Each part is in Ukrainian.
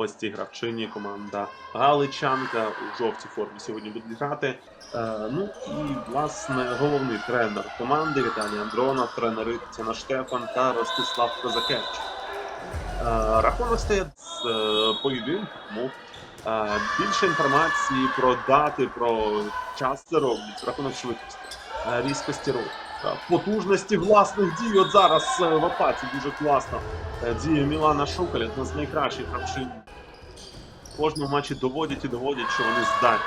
Ось ці гравчині команда Галичанка у жовтій формі сьогодні будуть грати. Е, ну і власне головний тренер команди Віталій Андронов, тренери Тетяна Штефан та Ростислав Козакевич. Е, рахунок стає з е, поєдинку. Е, більше інформації про дати, про час це роблять, рахунок швидкості, е, різкості руху, е, потужності власних дій. От зараз е, в атаці дуже класно е, діє Мілана Шукаль, одна з найкращих гравчин. Кожному матчі доводять і доводять, що вони здатні.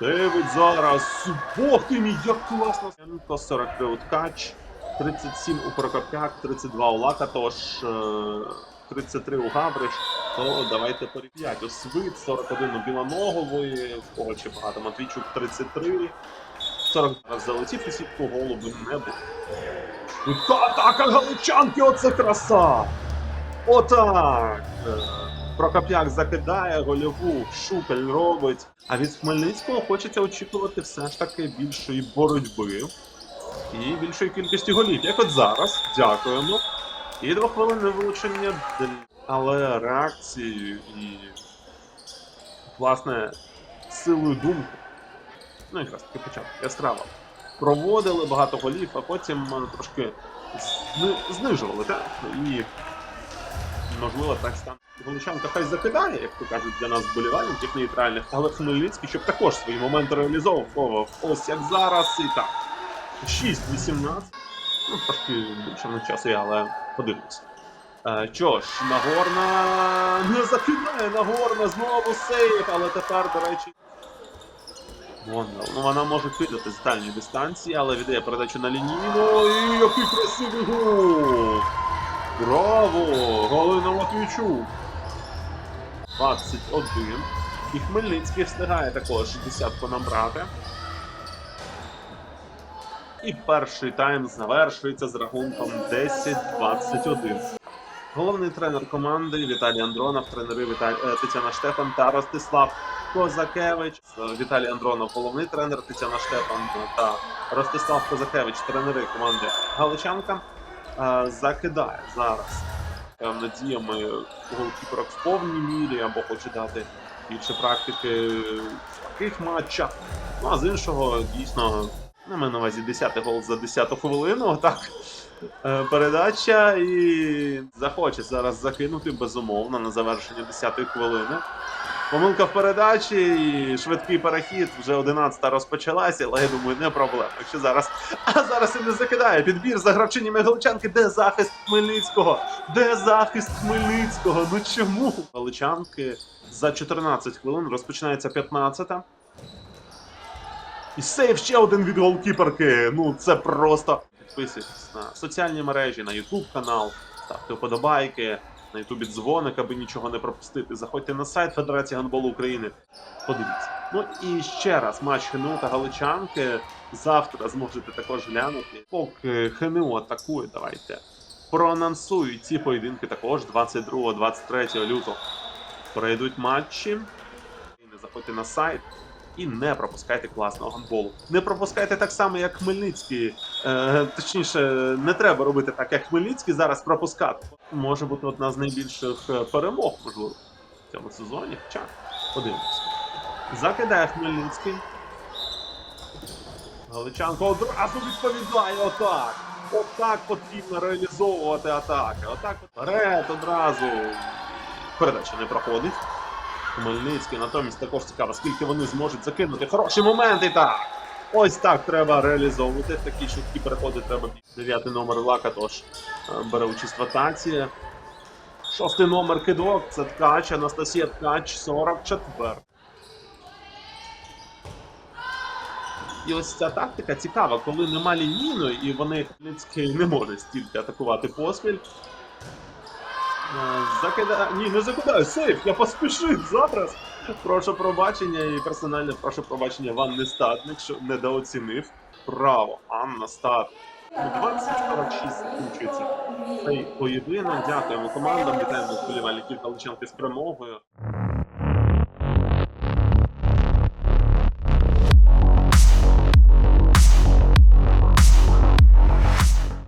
Девід зараз. Бог ти мій, як класно! Янко, 43 у ткач, 37 у Прокопяк, 32 у Лака, тож е, 33 у Гавриш. То давайте порівняти. Освит, 41 у Білоногової, в кого ще багато. Матвійчук 33. 40 раз залетів і сітку голуби не було. Атака галичанки, оце краса! Отак! Прокоп'як закидає гольову, Шукаль робить. А від Хмельницького хочеться очікувати все ж таки більшої боротьби і більшої кількості голів. Як от зараз, дякуємо. І двохвилинне вилучення, але реакцією і власне силою думки. Ну, якраз таки початок яскраво. Проводили багато голів, а потім е, трошки зни- знижували, так? І можливо так стане. Галичанка хай закидає, як то кажуть, для нас вболівальників нейтральних, але Хмельницький, щоб також свої моменти реалізовував. Ось як зараз і так. 6-18. Ну, трошки більше на часу але подивимось. Е, Що ж, Нагорна не закидає Нагорна, знову сейф, але тепер, до речі. Вон, ну, вона може кидати з дальньої дистанції, але віддає передачу на лінійну. І який красивий гол! Браво! Галина Матвійчук! 21. І Хмельницький встигає також десятку набрати. І перший тайм завершується з рахунком 10-21. Головний тренер команди Віталій Андронов, тренери Віталій, е, Тетяна Штефан та Ростислав Козакевич. Е, Віталій Андронов, головний тренер Тетяна Штефан та Ростислав Козакевич, тренери команди Галичанка. Закидає зараз певно діями голкіперок в повній мірі або хоче дати більше практики в таких матчах. Ну а з іншого, дійсно, не маю на увазі 10-й гол за 10-ту хвилину. Так. Е, Передача і захоче зараз закинути безумовно на завершення 10-ї хвилини. Помилка в передачі і швидкий перехід. Вже 11-та розпочалася, але я думаю, не проблема. Якщо зараз. А зараз і не закидає. Підбір за гравчинями Галичанки. Де захист Хмельницького? Де захист Хмельницького? Ну чому? Галичанки за 14 хвилин розпочинається 15-та. І сейв ще один від голкіперки. Ну це просто. Підписуйтесь на соціальні мережі, на YouTube канал, ставте вподобайки, на Ютубі дзвоник, аби нічого не пропустити. Заходьте на сайт Федерації гандболу України. Подивіться. Ну і ще раз матч ХНУ та Галичанки. Завтра зможете також глянути. Поки ХНУ атакує, давайте. Проанонсую ці поєдинки також 22-23 лютого. Пройдуть матчі. Не заходьте на сайт. І не пропускайте класного гандболу. Не пропускайте так само, як Хмельницький. Е, точніше, не треба робити так, як Хмельницький зараз пропускати. Може бути одна з найбільших е, перемог, можливо, в цьому сезоні. Хоча подивимося. Закидає Хмельницький. Галичанко одразу відповідає отак. Отак потрібно реалізовувати атаки. Отак от вперед одразу. Передача не проходить. Хмельницький натомість також цікаво, скільки вони зможуть закинути. Хороші моменти так. Ось так треба реалізовувати. Такі швидкі переходи треба. Дев'ятий номер Лака тож е, бере участь в атаці. Шостий номер кидок це ткач, Анастасія Ткач, 44. І ось ця тактика цікава, коли нема лінійної, і вони Хмельницький не може стільки атакувати поспіль. Закидає. Ні, не закидаю. Сейф, я поспішив зараз. Прошу пробачення і персонально прошу пробачення вам нестатник, що недооцінив. Право, Анна Стат. 20-46 закінчується цей поєдинок. Дякуємо командам, вітаємо вболівальників Галичанки з перемогою.